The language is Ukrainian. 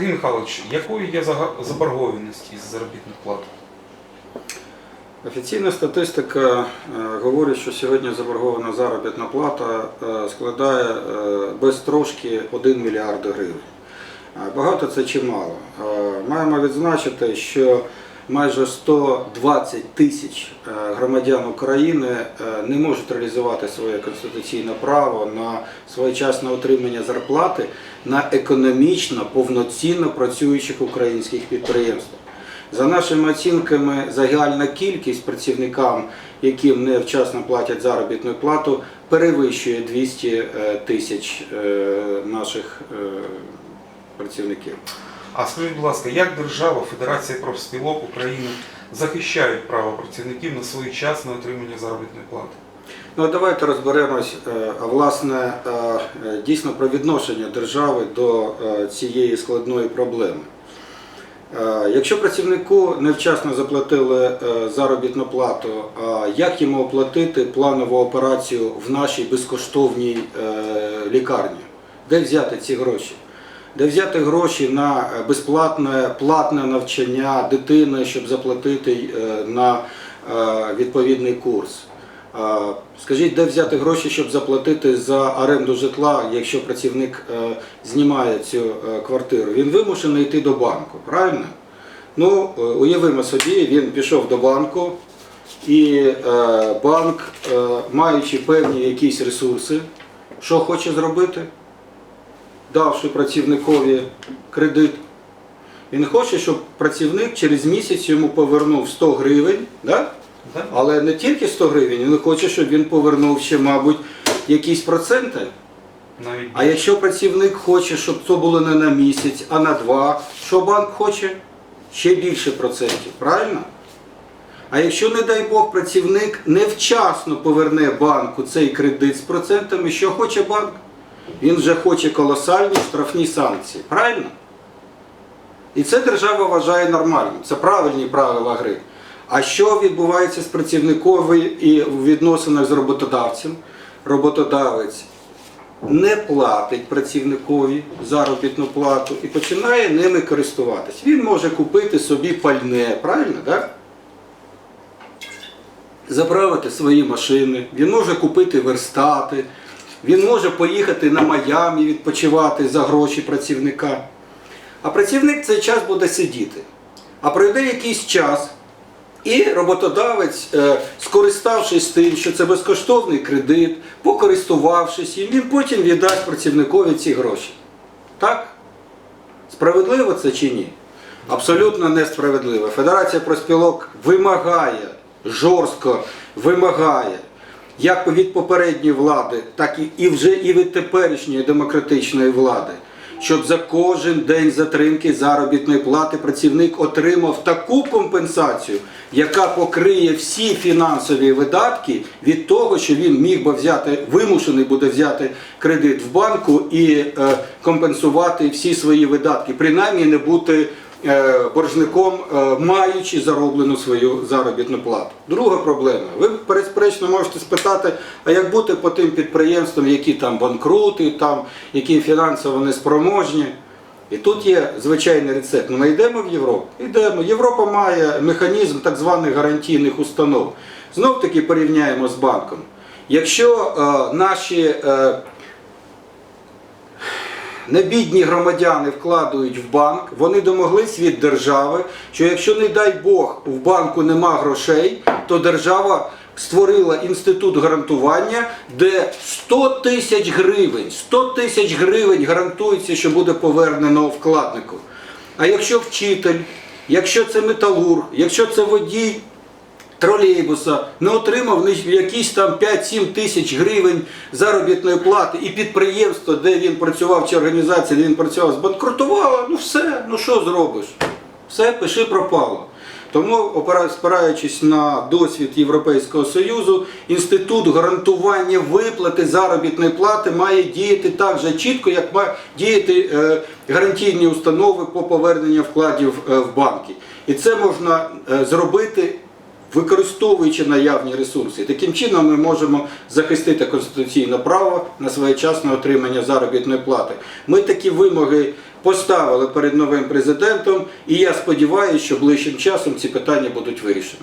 Сергій Михайлович, якою є заборгованість із заробітних плат? Офіційна статистика е, говорить, що сьогодні заборгована заробітна плата е, складає е, без трошки 1 мільярд гривень. Багато це чи мало. Е, Маємо відзначити, що майже 120 тисяч е, громадян України е, не можуть реалізувати своє конституційне право на своєчасне отримання зарплати на економічно повноцінно працюючих українських підприємствах. За нашими оцінками, загальна кількість працівникам, яким не вчасно платять заробітну плату, перевищує 200 е, тисяч наших працівників. А скажіть, будь ласка, як держава, Федерація профспілок України захищають право працівників на своєчасне отримання заробітної плати? Ну, давайте розберемось, е, власне, е, дійсно про відношення держави до е, цієї складної проблеми. Якщо працівнику невчасно заплатили заробітну плату, як йому оплатити планову операцію в нашій безкоштовній лікарні? Де взяти ці гроші? Де взяти гроші на е, безплатне платне навчання дитини, щоб заплатити е, на е, відповідний курс? Скажіть, де взяти гроші, щоб заплатити за оренду житла, якщо працівник знімає цю квартиру? Він вимушений йти до банку, правильно? Ну, уявимо собі, він пішов до банку, і банк, маючи певні якісь ресурси, що хоче зробити? Давши працівникові кредит, він хоче, щоб працівник через місяць йому повернув 100 гривень. Да? Але не тільки 100 гривень, він хоче, щоб він повернув ще, мабуть, якісь проценти. Навіть А якщо працівник хоче, щоб це було не на місяць, а на два, що банк хоче? Ще більше процентів, правильно? А якщо, не дай Бог, працівник невчасно поверне банку цей кредит з процентами, що хоче банк? Він вже хоче колосальні штрафні санкції, правильно? І це держава вважає нормальним. Це правильні правила гри. А що відбувається з працівником і в відносинах з роботодавцем? Роботодавець не платить працівникові заробітну плату і починає ними користуватись. Він може купити собі пальне, правильно? Так? Заправити свої машини, він може купити верстати, він може поїхати на Майамі відпочивати за гроші працівника. А працівник цей час буде сидіти. А пройде якийсь час, і роботодавець, е, скориставшись тим, що це безкоштовний кредит, покористувавшись їм, він потім віддасть працівникові ці гроші. Так? Справедливо це чи ні? Абсолютно несправедливо. Федерація проспілок вимагає, жорстко вимагає, як від попередньої влади, так і, вже і від теперішньої демократичної влади, щоб за кожен день затримки заробітної плати працівник отримав таку компенсацію, яка покриє всі фінансові видатки від того, що він міг би взяти, вимушений буде взяти кредит в банку і е, компенсувати всі свої видатки, принаймні не бути боржником, е, маючи зароблену свою заробітну плату. Друга проблема. Ви безперечно можете спитати, а як бути по тим підприємствам, які там банкрути, там, які фінансово неспроможні. І тут є звичайний рецепт. Ну, ми йдемо в Європу? Йдемо. Європа має механізм так званих гарантійних установ. Знов таки порівняємо з банком. Якщо е, наші е, небідні громадяни вкладають в банк, вони домоглись від держави, що якщо, не дай Бог, в банку нема грошей, то держава створила інститут гарантування, де 100 тисяч гривень, 100 тисяч гривень гарантується, що буде повернено вкладнику. А якщо вчитель, якщо це металург, якщо це водій тролейбуса не отримав якісь там 5-7 тисяч гривень заробітної плати, і підприємство, де він працював, чи організація, де він працював, збанкрутувало, ну все, ну що зробиш? Все, пиши пропало. Тому, спираючись на досвід Європейського Союзу, інститут гарантування виплати заробітної плати має діяти так же чітко, як мають діяти е, гарантійні установи по поверненню вкладів е, в банки. І це можна е, зробити використовуючи наявні ресурси. Таким чином ми можемо захистити конституційне право на своєчасне отримання заробітної плати. Ми такі вимоги поставили перед новим президентом, і я сподіваюся, що ближчим часом ці питання будуть вирішені.